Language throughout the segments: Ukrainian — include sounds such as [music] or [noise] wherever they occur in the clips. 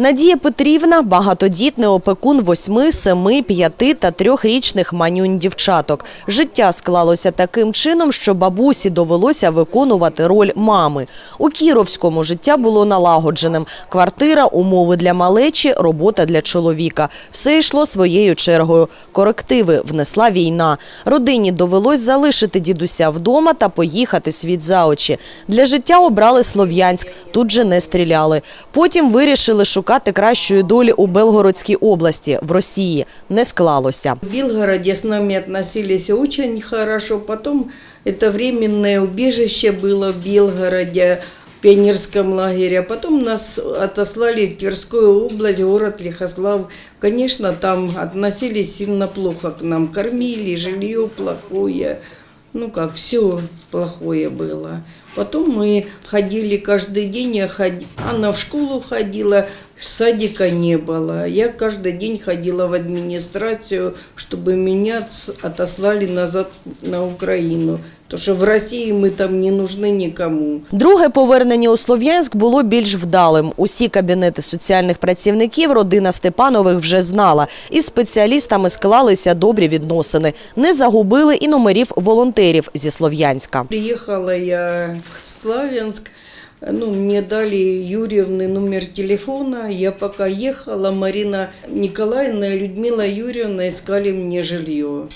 Надія Петрівна – багатодітний опекун восьми, семи, п'яти та трьохрічних манюнь дівчаток. Життя склалося таким чином, що бабусі довелося виконувати роль мами. У Кіровському життя було налагодженим. Квартира, умови для малечі, робота для чоловіка. Все йшло своєю чергою. Корективи внесла війна. Родині довелось залишити дідуся вдома та поїхати світ за очі. Для життя обрали Слов'янськ. Тут же не стріляли. Потім вирішили шукати кращої долі у Белгородській області, в Росії. Не склалося. В Белгороде с нами относились очень хорошо. Потом это временное убежище было в Белгороде, в пионерском лагере. Потом нас отослали в Тверскую область, город Лихослав. Конечно, там относились сильно плохо к нам. Кормили, жилье плохое. Ну как, все плохое было. Потом мы ходили каждый день, я ход- она в школу ходила, садика не было. Я каждый день ходила в администрацию, чтобы меня ц- отослали назад на Украину. Потому что в России мы там не нужны никому. Друге повернення у Слов'янськ було більш вдалим. Усі кабінети соціальних працівників родина Степанових вже знала. Із спеціалістами склалися добрі відносини. Не загубили і номерів волонтерів зі Слов'янська. Приехала я в Славянск, Ну, мне дали Юрьевны номер телефона, я пока ехала, Марина Николаевна и Людмила Юрьевна искали мне жилье.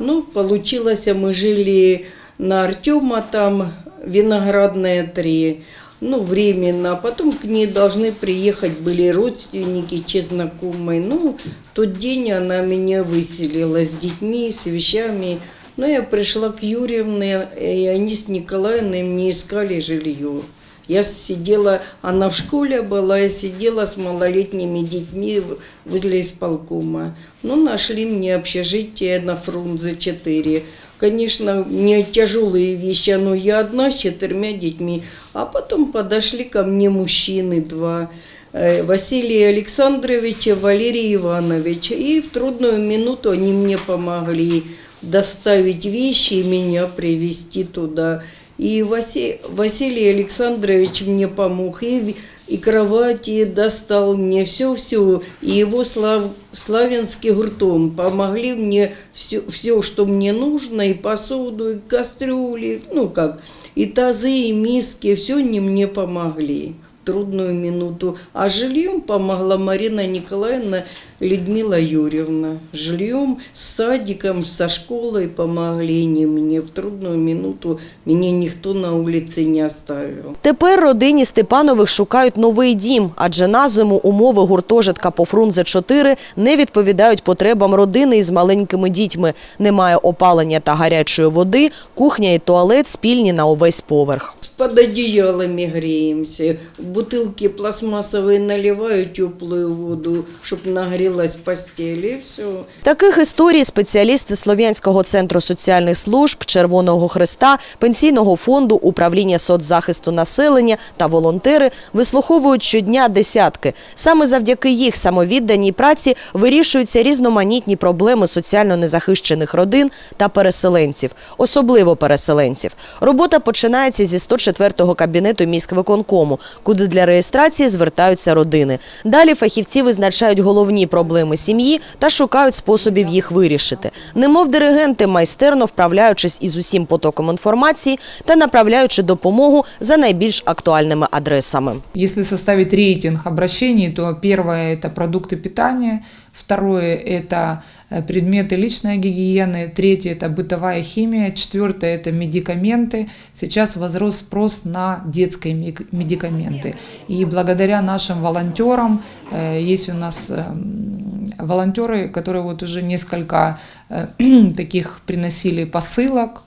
Ну, получилось, мы жили на Артема там, Виноградная 3, ну, временно. Потом к ней должны приехать были родственники, че знакомые. Ну, тот день она меня выселила с детьми, с вещами. Но я пришла к Юрьевне, и они с Николаевной мне искали жилье. Я сидела, она в школе была, я сидела с малолетними детьми возле исполкома. Ну, нашли мне общежитие на Фрунзе 4. Конечно, мне тяжелые вещи, но я одна с четырьмя детьми. А потом подошли ко мне мужчины два. э, Василий Александрович и Валерий Иванович. И в трудную минуту они мне помогли доставить вещи и меня привезти туда. И Васи- Василий Александрович мне помог, и, и кровати достал мне все-все, и его слав, славянский гуртом помогли мне все, все, что мне нужно, и посуду, и кастрюли, ну как, и тазы, и миски, все они мне помогли трудную минуту. А жильем помогла Марина Николаевна Людмила Юрьевна. Жильем, с садиком, со школой помогли они мне в трудную минуту. Меня никто на улице не оставил. Тепер родині Степанових шукають новий дім, адже на зиму умови гуртожитка по Фрунзе 4 не відповідають потребам родини із маленькими дітьми. Немає опалення та гарячої води, кухня і туалет спільні на увесь поверх. Под одеялами греемся. В бутылки пластмассовые наливаю теплую воду, чтобы нагрелась постель, и все. Таких історій спеціалісти Слов'янського центру соціальних служб, Червоного Христа, Пенсійного фонду, управління соцзахисту населення та волонтери вислуховують щодня десятки. Саме завдяки їх самовідданій праці вирішуються різноманітні проблеми соціально незахищених родин та переселенців, особливо переселенців. Робота починається зі 104-го кабінету міськвиконкому, куди для реєстрації звертаються родини. Далі фахівці визначають головні проблеми сім'ї та шукають способів їх вирішити. Немов диригенти, майстерно вправляючись із усім потоком інформації та направляючи допомогу за найбільш актуальними адресами. Якщо составить рейтинг обращень, то перше – це продукти питания, второе – это э, предметы личной гигиены, третье – это бытовая химия, четвертое – это медикаменты. Сейчас возрос спрос на детские медикаменты. И благодаря нашим волонтерам, э, есть у нас эм, волонтеры, которые вот уже несколько э, [clears throat] таких приносили посылок,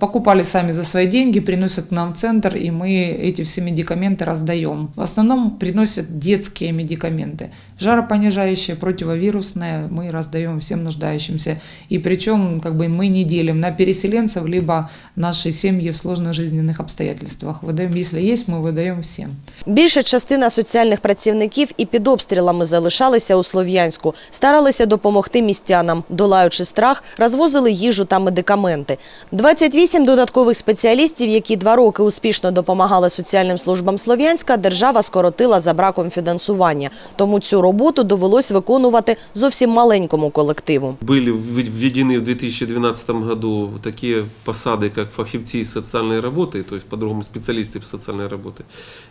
покупали сами за свои деньги, приносят к нам в центр, и мы эти все медикаменты раздаем. В основном приносят детские медикаменты. Жаропонижающие, противовирусные мы раздаем всем нуждающимся. И причем как бы мы не делим на переселенцев, либо наши семьи в сложных жизненных обстоятельствах. Выдаем, если есть, мы выдаем всем. Більша частина соціальних працівників і під обстрілами залишалися у Слов'янську, старалися допомогти містянам, долаючи страх, розвозили їжу та медикаменти. 28 28 додаткових спеціалістів, які два роки успішно допомагали соціальним службам Слов'янська, держава скоротила за браком фінансування. Тому цю роботу довелось виконувати зовсім маленькому колективу. Были введ- введены в 2012 году такие посады, как фахивцы социальной работы, то есть по-другому специалисты социальной работы.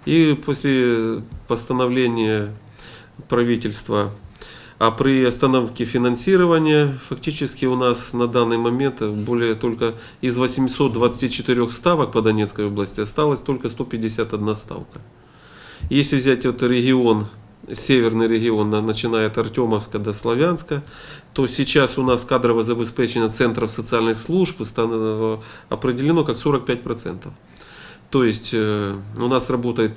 И после постановления правительства а при остановке финансирования фактически у нас на данный момент более только из 824 ставок по Донецкой области осталось только 151 ставка. Если взять вот регион, северный регион, на- начиная от Артемовска до Славянска, то сейчас у нас кадровое забеспечение центров социальных служб стано- определено как 45%. То есть э, у нас работает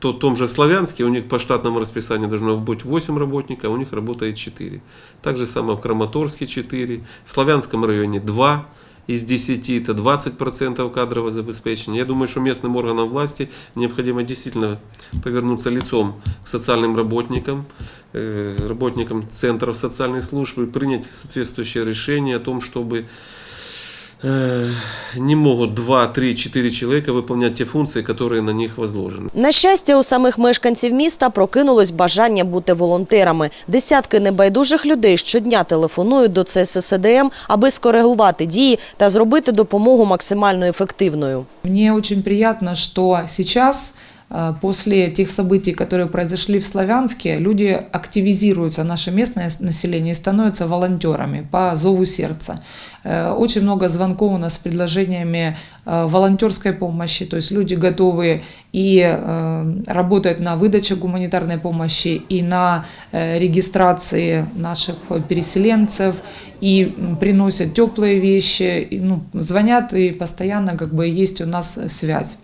то, том же Славянске, у них по штатному расписанию должно быть 8 работников, а у них работает 4. Так же самое в Краматорске 4, в Славянском районе 2 из 10, это 20% кадрового забеспечения. Я думаю, что местным органам власти необходимо действительно повернуться лицом к социальным работникам, э, работникам центров социальной службы, принять соответствующее решение о том, чтобы не могут 2, 3, 4 человека выполнять те функции, которые на них возложены. На щастя, у самих мешканців міста прокинулось бажання бути волонтерами. Десятки небайдужих людей щодня телефонують до ЦССДМ, аби скоригувати дії та зробити допомогу максимально ефективною. Мне очень приятно, что сейчас, э, после тех событий, которые произошли в Славянске, люди активизируются, наше местное население, и становятся волонтерами по зову сердца. Э, Очень много звонков у нас с предложениями э, волонтерской помощи, то есть люди готовы и э, работать на выдаче гуманитарной помощи, и на э, регистрации наших переселенцев, и приносят теплые вещи, и, ну, звонят, и постоянно как бы есть у нас связь.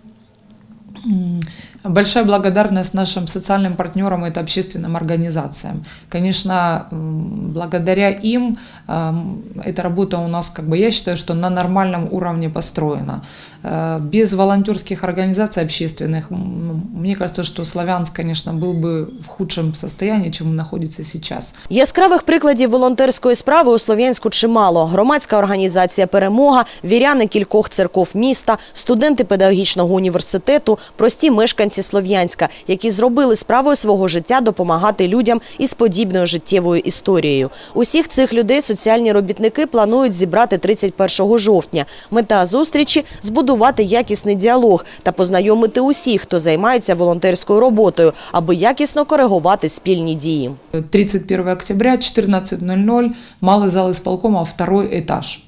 М, Большая благодарность нашим социальным партнерам и это общественным организациям. Конечно, м, благодаря им эм, эта работа у нас, как бы, я считаю, что на нормальном уровне построена. Э, Без волонтерских организаций общественных, м, ну, мне кажется, что Славянск, конечно, был бы в худшем состоянии, чем он находится сейчас. Яскравих прикладів волонтерської справи у Слов'янську чимало. Громадська організація «Перемога», віряни кількох церков міста, студенти педагогічного університету, прості мешканці Слов'янська, які зробили справою свого життя допомагати людям із подібною життєвою історією. Усіх цих людей соціальні робітники планують зібрати 31 жовтня. Мета зустрічі – збудувати якісний діалог та познайомити усіх, хто займається волонтерською роботою, аби якісно коригувати спільні дії. 31 октября, 14.00, малый зал исполкома, второй этаж.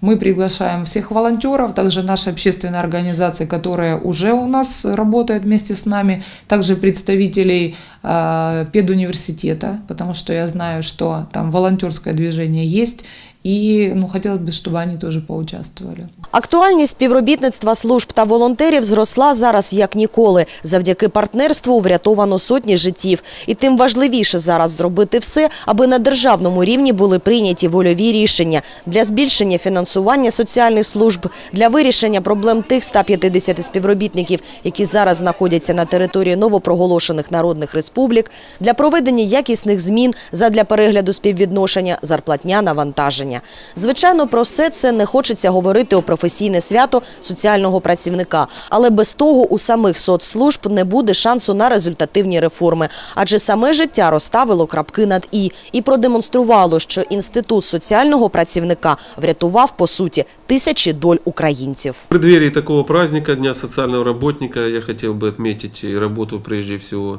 Мы приглашаем всех волонтеров, также наши общественные организации, которые уже у нас работают вместе с нами, также представителей э, педуниверситета, потому что я знаю, что там волонтерское движение есть, и ну, хотелось бы, чтобы они тоже поучаствовали. Актуальність співробітництва служб та волонтерів зросла зараз як ніколи. Завдяки партнерству врятовано сотні життів. І тим важливіше зараз зробити все, аби на державному рівні були прийняті вольові рішення для збільшення фінансування соціальних служб, для вирішення проблем тих 150 співробітників, які зараз знаходяться на території новопроголошених народних республік, для проведення якісних змін задля перегляду співвідношення зарплатня навантаження. Звичайно, про все це не хочеться говорити у професійне свято соціального працівника, але без того у самих соцслужб не буде шансу на результативні реформи, адже саме життя розставило крапки над і і продемонструвало, що інститут соціального працівника врятував по суті тисячі доль українців. В преддверии такого праздника, Дня социального работника, я хотел бы отметить и работу прежде всего э,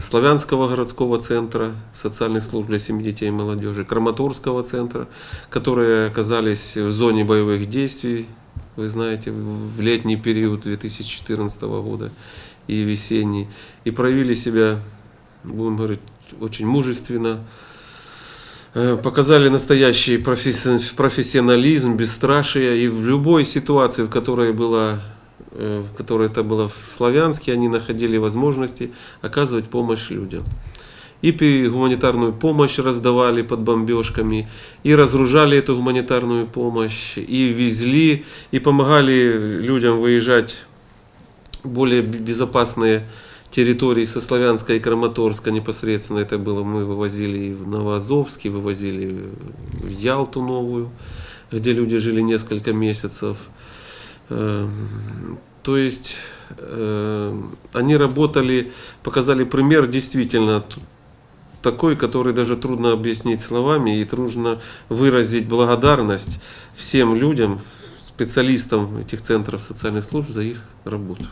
Славянского городского центра социальных служб для семьи, детей и молодежи, Краматорского центра, которые оказались в зоне боевых действий, вы знаете, в летний период 2014 года и весенний, и проявили себя, будем говорить, очень мужественно, Э, показали настоящий професси- профессионализм, бесстрашие. И в любой ситуации, в которой была э, в которой это было в Славянске, они находили возможности оказывать помощь людям. И гуманитарную помощь раздавали под бомбежками, и разгружали эту гуманитарную помощь, и везли, и помогали людям выезжать в более безопасные территории со Славянска и Краматорска непосредственно это было. Мы вывозили в Новоазовск, и вывозили в Ялту новую. где люди жили несколько месяцев. Э, То есть э, они работали, показали пример действительно т- такой, который даже трудно объяснить словами и трудно выразить благодарность всем людям, специалистам этих центров социальных служб за их работу.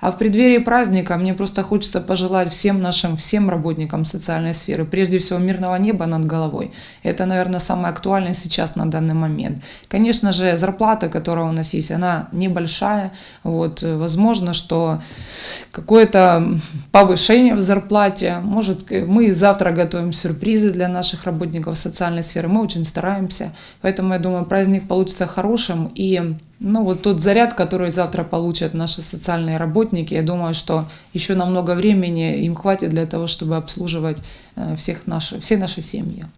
А в преддверии праздника мне просто хочется пожелать всем нашим, всем работникам социальной сферы, прежде всего мирного неба над головой. Это, наверное, самое актуальное сейчас на данный момент. Конечно же, зарплата, которая у нас есть, она небольшая. Вот, возможно, что какое-то повышение в зарплате. Может, мы завтра готовим сюрпризы для наших работников социальной сферы. Мы очень стараемся. Поэтому, я думаю, праздник получится хорошим. И ну, вот тот заряд, который завтра получат наши социальные работники, я думаю, что еще на много времени им хватит для того, чтобы обслуживать э, всех наши, все наши семьи.